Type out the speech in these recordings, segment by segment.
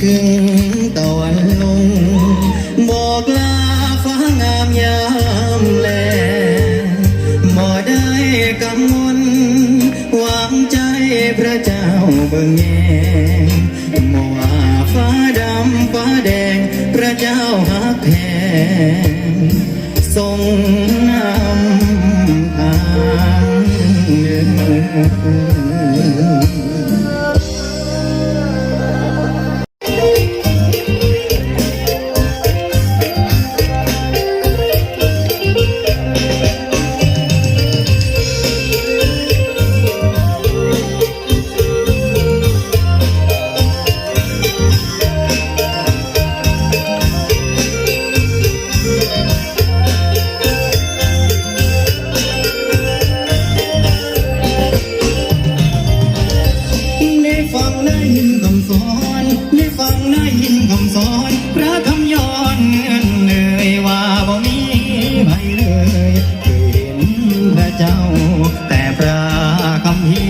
ถึงตะวันลง บอกลาฟ้างามยามแลหบ่ได้กำมนวางใจพระเจ้าเบิ่งแงมอว่าฟ้าดำฟ้าแดง พระเจ้าหักแผงทรงนำทางเดิน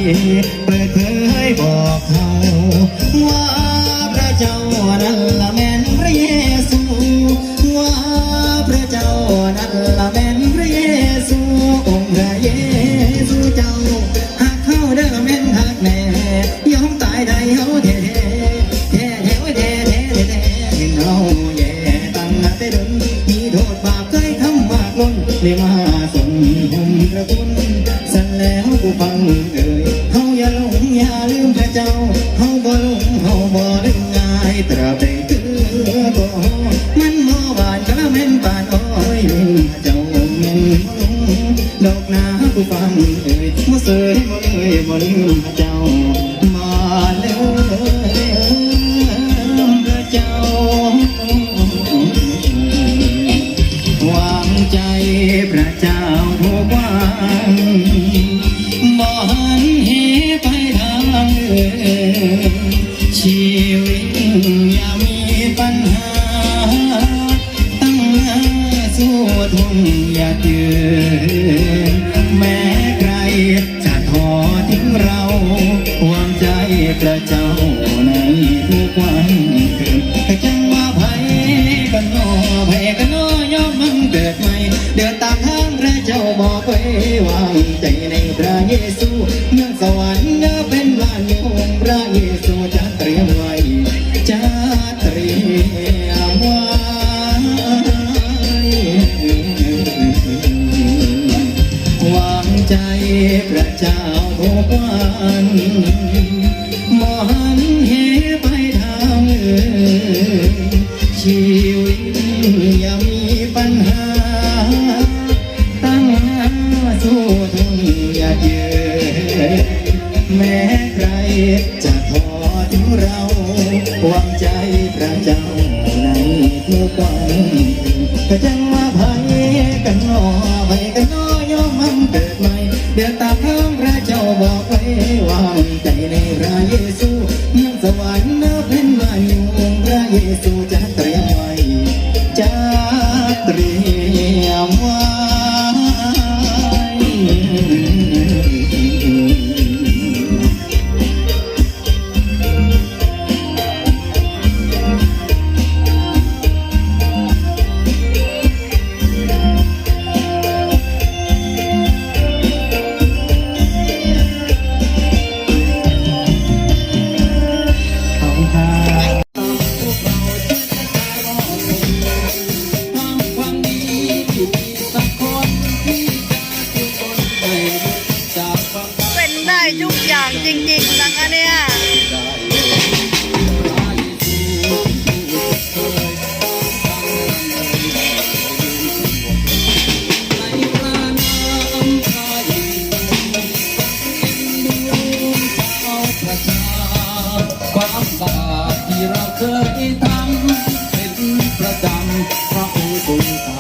เปิดเผยบอกเขาว่าพระเจ้านั้นละแม่นพระเยซูว่าพระเจ้านั้นละแม่นพระเยซูองค์พระเยซูเจ้าหากเข้าเด้อแม่นหักแน่ยอมตายได้เฮาแท้แท้แท้แท้แท้แท้แท้เห็นเฮาแย่ตั้งแต่เดินมีโทษบาปเคยทำมากล้นเลยมาส่งผมพระคุณสั่นแล้วกูฟัง ดอกนากูฟังเอ่ยบ่เสยบ่เลยบ่ลืมพระเจ้า มาเลยพระเจ้าวางใจพระเจ้าทุกวันบ่หันเหไปทางอื่นชีวิตยาม อย่าตื่นแม้ใครจะทอทิ้งเราวางใจพระเจ้าในทุกวันคืนแต่จังว่าภัยกันนอไผกันนอยอมมันเกิดใหม่เดินตามทางพระเจ้าบอกไว้วางใจในพระเยซู พระเจ้าทุกวันมหันเหไปทางอื่นชีวิตอย่ามีปัญหา ตั้งหน้าสู้ทนอย่าเยืนแม้ใครจะทอถึงเราวางใจพระเจ้าในทุกวันก็จังาง 他不懂